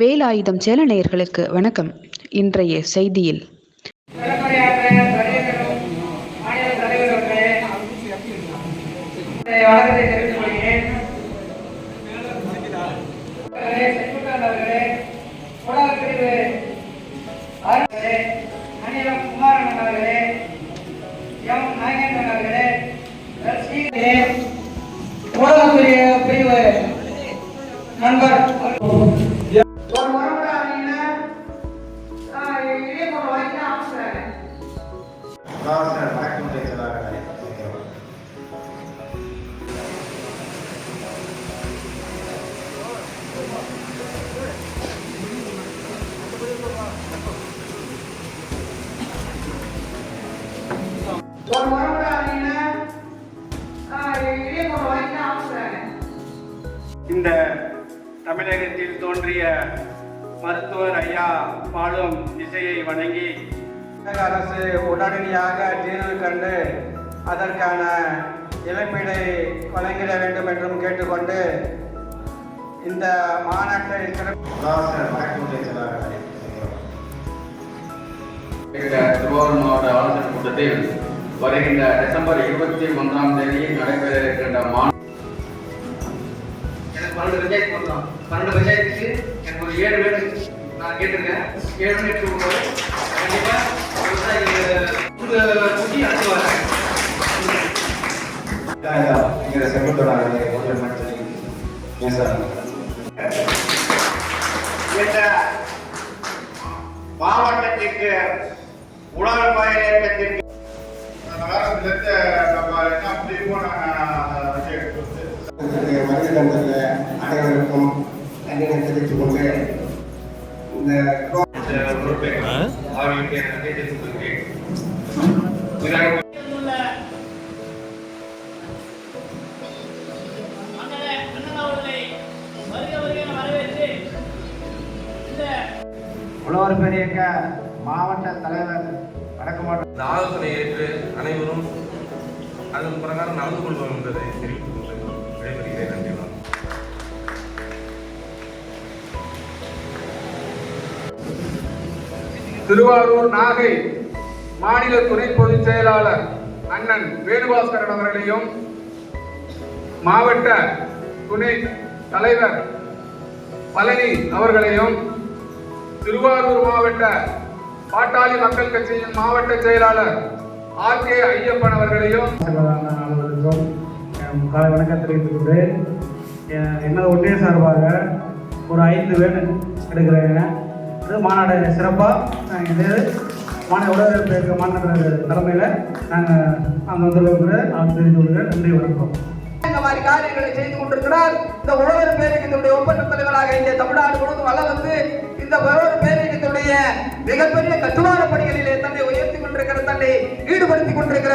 வேலாயுதம் சேல நேயர்களுக்கு வணக்கம். இன்றைய செய்தியில். வணக்கத்தை ஒரு இந்த தமிழகத்தில் தோன்றிய மருத்துவர் ஐயா பாடும் இசையை வணங்கி தமிழக அரசு உடனடியாக தீர்வு கண்டு அதற்கான இழப்பீடை வழங்கிட வேண்டும் என்றும் கேட்டுக்கொண்டு இந்த மாநாட்டை திருவாரூர் மாவட்ட ஆலோசனை கூட்டத்தில் வருகின்ற டிசம்பர் இருபத்தி ஒன்றாம் தேதி நடைபெற இருக்கின்ற எனக்கு பன்னெண்டு பஞ்சாயத்து பண்றோம் பன்னெண்டு பஞ்சாயத்துக்கு எனக்கு ஒரு ஏழு பேர் நான் கேட்டிருக்கேன். ஏழு பேர் கண்டிப்பாக கொடுக்குறோம் கண்டிப்பா இந்த மாவட்டத்திற்கு உடல் பயிர் இயக்கத்திற்கு நம்ம என்ன உழவர் பெரியக்க மாவட்ட தலைவர் வணக்கமாட்ட இந்த ஆலோசனை ஏற்று அனைவரும் அதன் பிரகாரம் நடந்து கொள்வோம் என்பதை தெரிவித்துக் கொண்டு விடைபெறுகிறேன். நன்றி திருவாரூர் நாகை மாநில துணை பொதுச் செயலாளர் அண்ணன் வேணுபாஸ்கரன் அவர்களையும் மாவட்ட துணை தலைவர் பழனி அவர்களையும் திருவாரூர் மாவட்ட பாட்டாளி மக்கள் கட்சியின் மாவட்ட செயலாளர் ஆர் கே ஐயப்பன் அவர்களையும் காலை வணக்கம் தெரிவித்துக் கொண்டு எ- எனது ஒன்றிய சார்பாக ஒரு ஐந்து பேர் எடுக்கிறேங்க. இது மாநாடு சிறப்பாக இது மாநில உடல் மாநில தலைமையில் நாங்கள் அங்கே வந்துள்ள நான் தெரிவித்து கொள்கிறேன் நன்றி வணக்கம். இந்த மாதிரி காரியங்களை செய்து கொண்டிருக்கிறார். இந்த உழவர் பேரியக்கத்தினுடைய ஒப்பந்த தலைவராக இங்கே தமிழ்நாடு முழுவதும் வள மிகப்பெரிய கட்டுமான பணிகளிலே தன்னை உயர்த்தி கொண்டிருக்கிற தன்னை ஈடுபடுத்திக் கொண்டிருக்கிற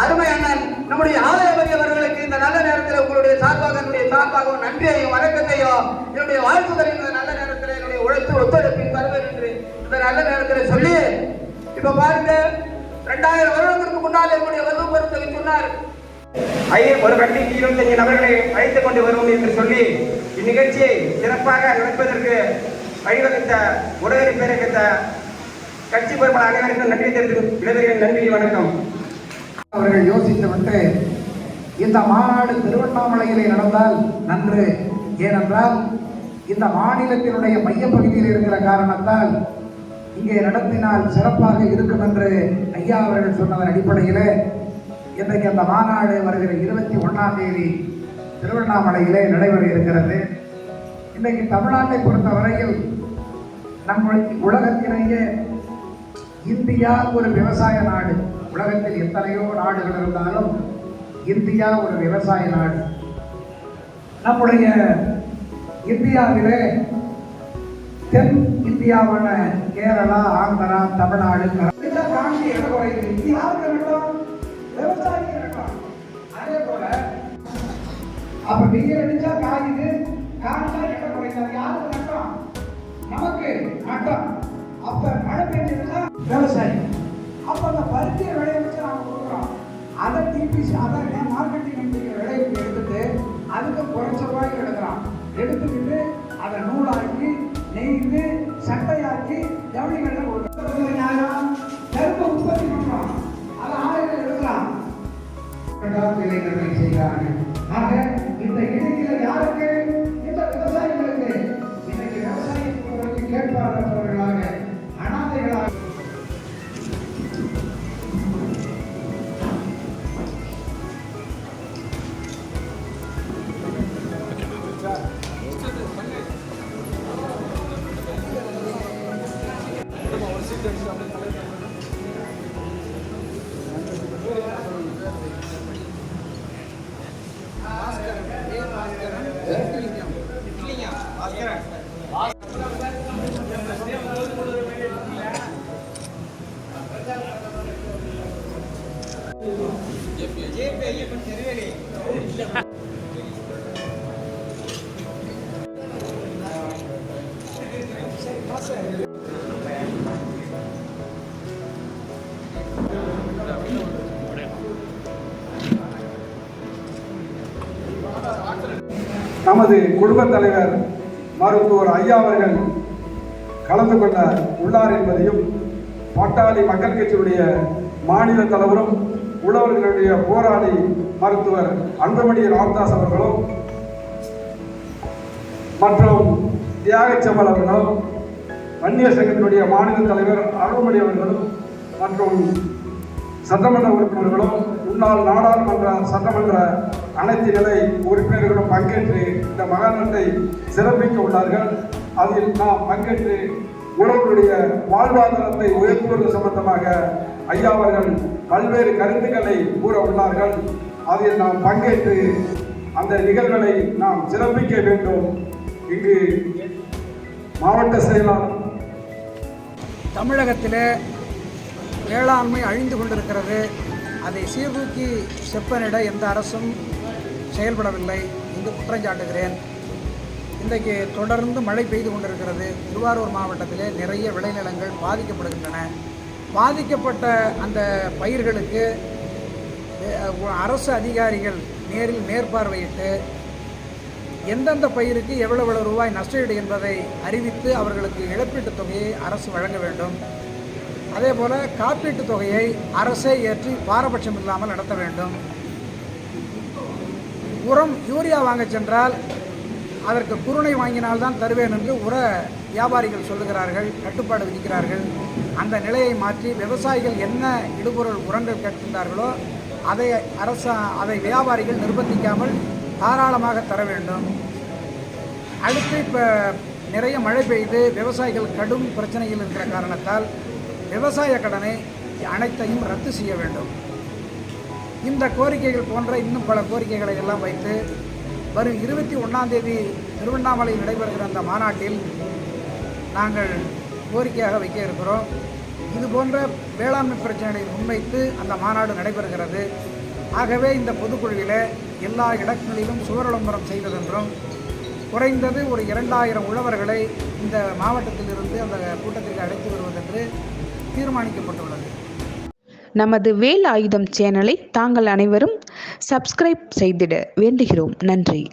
அருமை அண்ணன் நம்முடைய ஆலயவரி அவர்களுக்கு இந்த நல்ல நேரத்தில் உங்களுடைய சார்பாக என்னுடைய சார்பாக நன்றியையும் வணக்கத்தையும் என்னுடைய வாழ்த்துதல் இந்த நல்ல நேரத்தில் என்னுடைய உழைத்து ஒத்துழைப்பின் தருவேன் என்று இந்த நல்ல நேரத்தில் சொல்லி இப்ப பாருங்க ரெண்டாயிரம் வருடத்திற்கு முன்னால் என்னுடைய வலுவு பொறுத்தவை சொன்னார். ஐயர் ஒரு கண்டிக்கு இருபத்தஞ்சு நபர்களை அழைத்துக் கொண்டு வருவோம் என்று சொல்லி இந்நிகழ்ச்சியை சிறப்பாக நடப்பதற்கு வழிவகுத்த உடனடி பேரகத்தை கட்சி பொறுப்பாளர் அனைவருக்கும் நன்றி தெரிவித்து விடைபெறுகிறேன். நன்றி வணக்கம். அவர்கள் யோசித்துவிட்டு இந்த மாநாடு திருவண்ணாமலையிலே நடந்தால் நன்று. ஏனென்றால் இந்த மாநிலத்தினுடைய மையப்பகுதியில் இருக்கிற காரணத்தால் இங்கே நடத்தினால் சிறப்பாக இருக்கும் என்று ஐயா அவர்கள் சொன்னதன் அடிப்படையில் இன்றைக்கு அந்த மாநாடு வருகிற இருபத்தி ஒன்றாம் தேதி திருவண்ணாமலையிலே நடைபெற இருக்கிறது. இன்றைக்கு தமிழ்நாட்டை பொறுத்தவரையில் நம்ம உலகத்திலேயே இந்தியா ஒரு விவசாய நாடு. உலகத்தில் எத்தனையோ நாடுகள் இருந்தாலும் இந்தியா ஒரு விவசாய நாடு. நம்முடைய இந்தியாவிலே தென் இந்தியாவான கேரளா ஆந்திரா தமிழ்நாடு கர்நாடகா காஞ்சி இடம் யாருக்கு நட்டம் விவசாயிக்கு நட்டம் அதே போல அப்ப வெயில் அடிச்சா காயுது காஞ்சா இடம் யாருக்கு நட்டம்? நமக்கு நட்டம். அப்ப மழை பெஞ்சதுன்னா விவசாயி அப்ப அந்த பருத்தியை விளைய வச்சு நாம கொடுக்குறோம். அதை டிபிசி அதை மார்க்கெட்டிங் விளைவிப்பு எடுத்துட்டு அதுக்கு குறைச்ச ரூபாய்க்கு எடுக்கிறான் எடுத்துக்கிட்டு அதை நூலாக்கி நெய்து சட்டையாக்கி ஜவுளிகள்ல கொடுக்குறது நியாயம் கரும்பு உற்பத்தி பண்ணுறோம் அதை ஆலையில் எடுக்கலாம் இரண்டாவது விலை நிர்ணயம் ஆக நமது குடும்பத் தலைவர் மருத்துவர் ஐயா அவர்கள் கலந்து கொள்ள உள்ளார் என்பதையும் பாட்டாளி மக்கள் கட்சியுடைய மாநில தலைவரும் உழவர்களுடைய போராளி மருத்துவர் அன்புமணி ராமதாஸ் அவர்களும் மற்றும் தியாகச்சம்பல் அவர்களும் வன்னியர் சங்கத்தினுடைய மாநில தலைவர் அருள்மொழி அவர்களும் மற்றும் சட்டமன்ற உறுப்பினர்களும் முன்னாள் நாடாளுமன்ற சட்டமன்ற அனைத்து நிலை உறுப்பினர்களும் பங்கேற்று இந்த மகாநாட்டை சிறப்பிக்க உள்ளார்கள். அதில் நாம் பங்கேற்று உறவுடைய வாழ்வாதாரத்தை உயர்த்துவது சம்பந்தமாக ஐயா அவர்கள் பல்வேறு கருத்துக்களை கூற உள்ளார்கள். அதில் நாம் பங்கேற்று அந்த நிகழ்வுகளை நாம் சிறப்பிக்க வேண்டும். இங்கு மாவட்ட செயலாளர் தமிழகத்தில் வேளாண்மை அழிந்து கொண்டிருக்கிறது. அதை சீர்தூக்கி செப்பனிட எந்த அரசும் செயல்படவில்லை என்று குற்றஞ்சாட்டுகிறேன் இன்றைக்கு தொடர்ந்து மழை பெய்து கொண்டிருக்கிறது. திருவாரூர் மாவட்டத்திலே நிறைய விளைநிலங்கள் பாதிக்கப்படுகின்றன. பாதிக்கப்பட்ட அந்த பயிர்களுக்கு அரசு அதிகாரிகள் நேரில் மேற்பார்வையிட்டு எந்தெந்த பயிருக்கு எவ்வளவு எவ்வளவு ரூபாய் நஷ்டஈடு என்பதை அறிவித்து அவர்களுக்கு இழப்பீட்டுத் தொகையை அரசு வழங்க வேண்டும். அதே போல் காப்பீட்டுத் தொகையை அரசே ஏற்றி பாரபட்சம் இல்லாமல் நடத்த வேண்டும். உரம் யூரியா வாங்க சென்றால் அதற்கு குருணை வாங்கினால்தான் தருவேன் என்று உர வியாபாரிகள் சொல்லுகிறார்கள் கட்டுப்பாடு விதிக்கிறார்கள். அந்த நிலையை மாற்றி விவசாயிகள் என்ன இடுபொருள் உரங்கள் கேட்கின்றார்களோ அதை அரசு அதை வியாபாரிகள் நிர்பந்திக்காமல் தாராளமாக தர வேண்டும். அடுத்து இப்போ நிறைய மழை பெய்து விவசாயிகள் கடும் பிரச்சனையில் இருக்கிற காரணத்தால் விவசாய கடனை அனைத்தையும் ரத்து செய்ய வேண்டும். இந்த கோரிக்கைகள் போன்ற இன்னும் பல கோரிக்கைகளை எல்லாம் வைத்து வரும் இருபத்தி ஒன்றாம் தேதி திருவண்ணாமலையில் நடைபெறுகிற அந்த மாநாட்டில் நாங்கள் கோரிக்கையாக வைக்க இருக்கிறோம். இது போன்ற வேளாண்மை பிரச்சனைகளை முன்வைத்து அந்த மாநாடு நடைபெறுகிறது. ஆகவே இந்த பொதுக்குழுவில் எல்லா இடங்களிலும் சுவர் விளம்பரம் செய்வதென்றும் குறைந்தது ஒரு இரண்டாயிரம் உழவர்களை இந்த மாவட்டத்திலிருந்து அந்த கூட்டத்திற்கு அழைத்து வருவதென்று தீர்மானிக்கப்பட்டுள்ளது. நமது வேல் ஆயுதம் சேனலை தாங்கள் அனைவரும் சப்ஸ்கிரைப் செய்திட வேண்டுகிறோம். நன்றி.